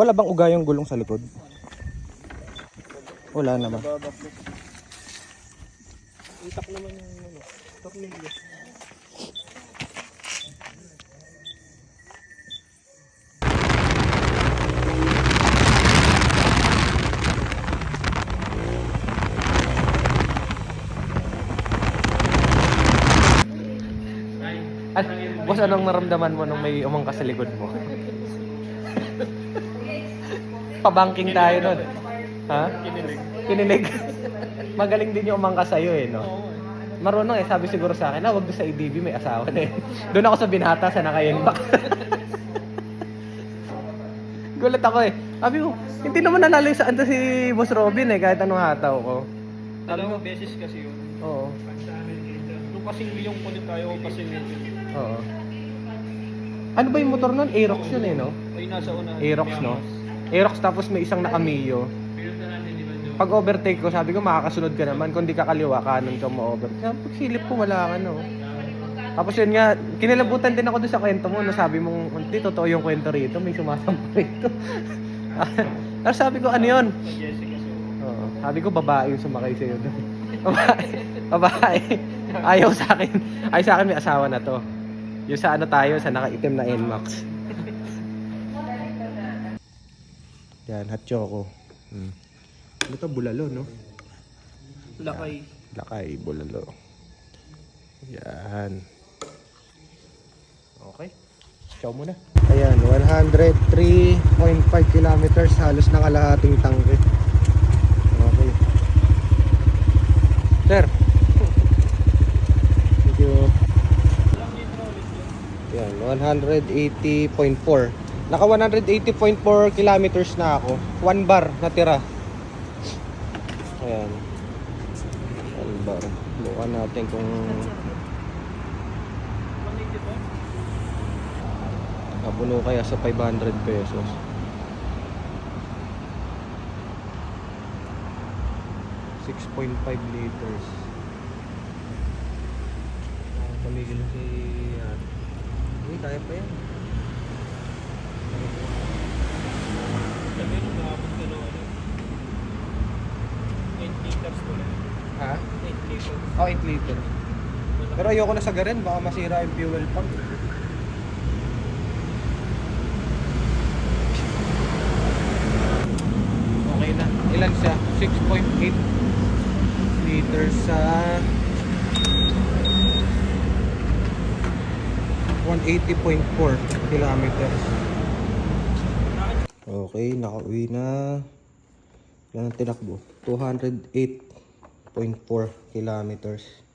Wala bang uga yung gulong sa likod? Wala naman. Babaklik. Itak naman yung ano, tornilyo. At, boss, anong naramdaman mo nung may umangkas sa likod mo? Pabangking tayo nun. Ha? Kinilig. Kinilig. Magaling din yung umangkas sa'yo eh, no? Marunong eh, sabi siguro sa akin, ah, wag doon sa EDB, may asawa na eh. Doon ako sa binata sa nakayenbak. Gulat ako eh. Sabi ko, hindi naman nanalo yung saan to si Boss Robin eh, kahit anong hataw ko. Dalawang beses kasi yun. Oo. Nung kasing liyong kulit tayo, liyong. Oo. Ano ba yung motor nun? Aerox yun eh, no? Ay, nasa una. Aerox, no? Aerox tapos may isang nakamiyo. Pag overtake ko, sabi ko makakasunod ka naman. Kung di ka kaliwa, kanan ka mo-overtake. Sabi, Pag silip ko, wala ka, no? Tapos yun nga, kinilabutan din ako doon sa kwento mo. No, sabi mong, hindi, totoo yung kwento rito. May sumasampa rito. Tapos sabi ko, ano yun? Oo. Sabi ko, babae yung sumakay sa'yo doon. babae. Babae. Ayaw sa akin. Ay sa akin may asawa na to. Yung sa ano tayo, sa nakaitim na NMAX. Yan, hot choco. Hmm. Ano to, bulalo, no? Lakay. Lakay, bulalo. Yan. Okay. Ciao muna. Ayan, 103.5 kilometers. Halos nakalahating tangke. Okay. Sir. Thank you. Yan, 180.4. Naka 180.4 kilometers na ako. One bar natira. Ayan. One bar. Bukan natin kung Napuno kaya sa 500 pesos. Six point five liters. Tumigil si. Uy, kaya pa yan. Sabi nung nakapag ka ng ano. 8 liters ko lang. Ha? 8 liters. Oh, 8 liters. Pero ayoko na sa garin, baka masira yung fuel pump. Okay na. Ilan siya? 6.8 liters sa 180.4 kilometers. Okay, nakauwi na. Yan ang tinakbo. 208.4 kilometers.